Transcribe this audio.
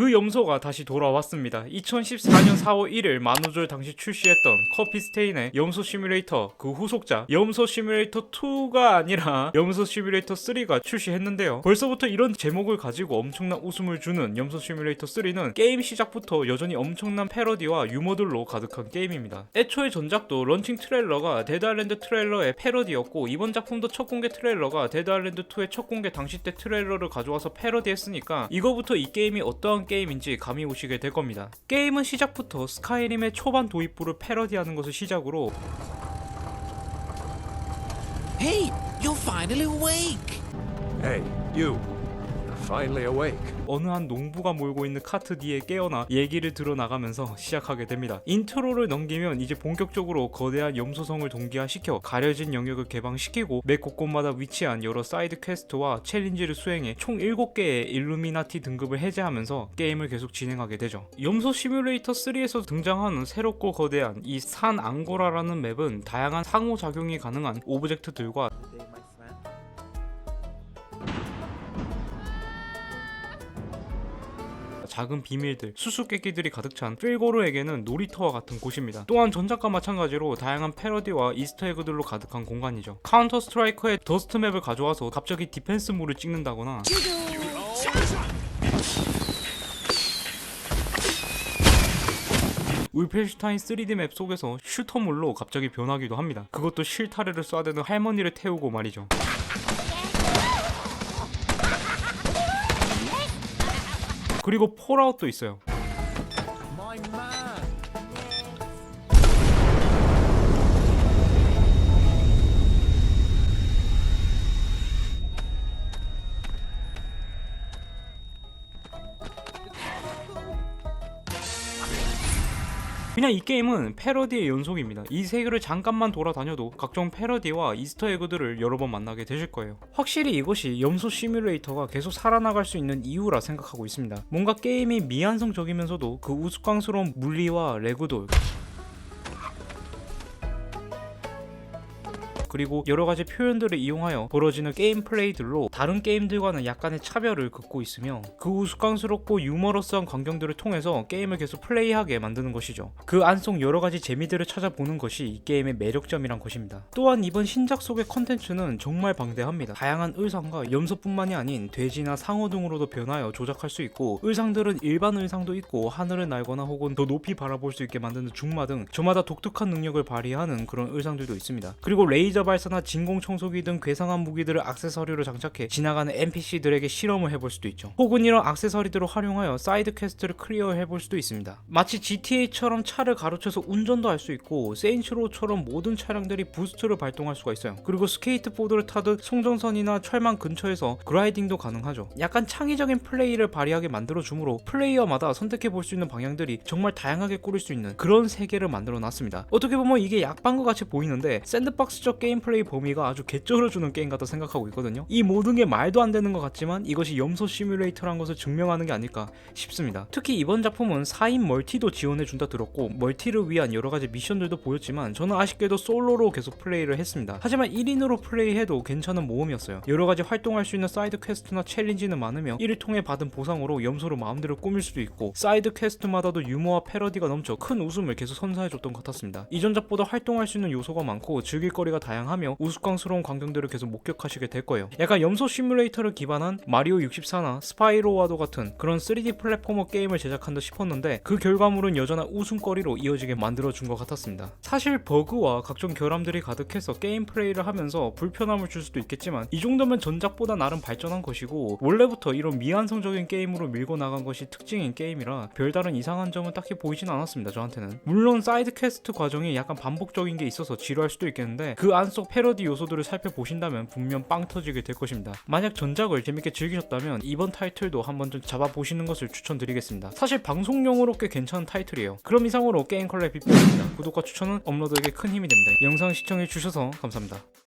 그 염소가 다시 돌아왔습니다. 2014년 4월 1일 만우절 당시 출시했던 커피 스테인의 염소 시뮬레이터 그 후속작 염소 시뮬레이터 2가 아니라 염소 시뮬레이터 3가 출시했는데요. 벌써부터 이런 제목을 가지고 엄청난 웃음을 주는 염소 시뮬레이터 3는 게임 시작부터 여전히 엄청난 패러디와 유머들로 가득한 게임입니다. 애초에 전작도 런칭 트레일러가 데드 아일랜드 트레일러의 패러디였고 이번 작품도 첫 공개 트레일러가 데드 아일랜드 2의 첫 공개 당시 때 트레일러를 가져와서 패러디했으니까 이거부터 이 게임이 어떠한 게임인지 감이 오시게 될 겁니다. 게임은 시작부터 스카이림의 초반 도입부를 패러디하는 것을 시작으로 Hey, you're finally awake! Hey, you. Finally awake. 어느 한 농부가 몰고 있는 카트 뒤에 깨어나 얘기를 들어 나가면서 시작하게 됩니다. 인트로를 넘기면 이제 본격적으로 거대한 염소성을 동기화시켜 가려진 영역을 개방시키고 매 곳곳마다 위치한 여러 사이드 퀘스트와 챌린지를 수행해 총 7개의 일루미나티 등급을 해제하면서 게임을 계속 진행하게 되죠. 염소 시뮬레이터 3에서 등장하는 새롭고 거대한 이 산 앙고라라는 맵은 다양한 상호작용이 가능한 오브젝트들과 작은 비밀들, 수수께끼들이 가득 찬 필고르에게는 놀이터와 같은 곳입니다. 또한 전작과 마찬가지로 다양한 패러디와 이스터에그들로 가득한 공간이죠. 카운터 스트라이커의 더스트 맵을 가져와서 갑자기 디펜스 물을 찍는다거나 울펠슈타인 3D 맵 속에서 슈터물로 갑자기 변하기도 합니다. 그것도 실타래를 쏴대는 할머니를 태우고 말이죠. 그리고 폴아웃도 있어요. 그냥 이 게임은 패러디의 연속입니다. 이 세계를 잠깐만 돌아다녀도 각종 패러디와 이스터 에그들을 여러 번 만나게 되실 거예요. 확실히 이것이 염소 시뮬레이터가 계속 살아나갈 수 있는 이유라 생각하고 있습니다. 뭔가 게임이 미완성적이면서도 그 우스꽝스러운 물리와 레그돌 그리고 여러 가지 표현들을 이용하여 벌어지는 게임 플레이들로 다른 게임들과는 약간의 차별을 긋고 있으며 그 우스꽝스럽고 유머러스한 광경들을 통해서 게임을 계속 플레이하게 만드는 것이죠. 그 안 속 여러 가지 재미들을 찾아보는 것이 이 게임의 매력점이란 것입니다. 또한 이번 신작 속의 컨텐츠는 정말 방대합니다. 다양한 의상과 염소뿐만이 아닌 돼지나 상어 등으로도 변하여 조작할 수 있고 의상들은 일반 의상도 있고 하늘을 날거나 혹은 더 높이 바라볼 수 있게 만드는 중마 등 저마다 독특한 능력을 발휘하는 그런 의상들도 있습니다. 그리고 레이저 발사나 진공 청소기 등 괴상한 무기들을 액세서리로 장착해 지나가는 NPC들에게 실험을 해볼 수도 있죠. 혹은 이런 액세서리들을 활용하여 사이드 퀘스트를 클리어 해볼 수도 있습니다. 마치 GTA처럼 차를 가로채서 운전도 할 수 있고 세인츠로처럼 모든 차량들이 부스트를 발동할 수가 있어요. 그리고 스케이트보드를 타듯 송정선이나 철망 근처에서 그라이딩도 가능하죠. 약간 창의적인 플레이를 발휘하게 만들어 주므로 플레이어마다 선택해 볼 수 있는 방향들이 정말 다양하게 꾸릴 수 있는 그런 세계를 만들어 놨습니다. 어떻게 보면 이게 약방과 같이 보이는데 샌드박스적 게임 플레이 범위가 아주 개쩔어주는 게임 같다 생각하고 있거든요. 이 모든 게 말도 안 되는 것 같지만 이것이 염소 시뮬레이터란 것을 증명하는 게 아닐까 싶습니다. 특히 이번 작품은 4인 멀티도 지원해준다 들었고 멀티를 위한 여러 가지 미션들도 보였지만 저는 아쉽게도 솔로로 계속 플레이를 했습니다. 하지만 1인으로 플레이해도 괜찮은 모험이었어요. 여러 가지 활동할 수 있는 사이드 퀘스트나 챌린지는 많으며 이를 통해 받은 보상으로 염소로 마음대로 꾸밀 수도 있고 사이드 퀘스트마다도 유머와 패러디가 넘쳐 큰 웃음을 계속 선사해줬던 것 같았습니다. 이전작보다 활동할 수 있는 요소가 많고 즐길 거리가 다양 하며 우스꽝스러운 광경들을 계속 목격하시게 될 거예요. 약간 염소 시뮬레이터를 기반한 마리오 64나 스파이로와도 같은 그런 3D 플랫포머 게임을 제작한 듯 싶었는데 그 결과물은 여전한 웃음거리로 이어지게 만들어준 것 같았습니다. 사실 버그와 각종 결함들이 가득해서 게임 플레이를 하면서 불편함을 줄 수도 있겠지만 이 정도면 전작보다 나름 발전한 것이고 원래부터 이런 미완성적인 게임으로 밀고 나간 것이 특징인 게임이라 별다른 이상한 점은 딱히 보이진 않았습니다 저한테는 물론 사이드 퀘스트 과정이 약간 반복적인 게 있어서 지루할 수도 있겠는데 그 안속 패러디 요소들을 살펴보신다면 분명 빵 터지게 될 것입니다. 만약 전작을 재밌게 즐기셨다면 이번 타이틀도 한번 좀 잡아보시는 것을 추천드리겠습니다. 사실 방송용으로 꽤 괜찮은 타이틀이에요. 그럼 이상으로 게임 컬러의 빗별입니다. 구독과 추천은 업로드에게 큰 힘이 됩니다. 영상 시청해주셔서 감사합니다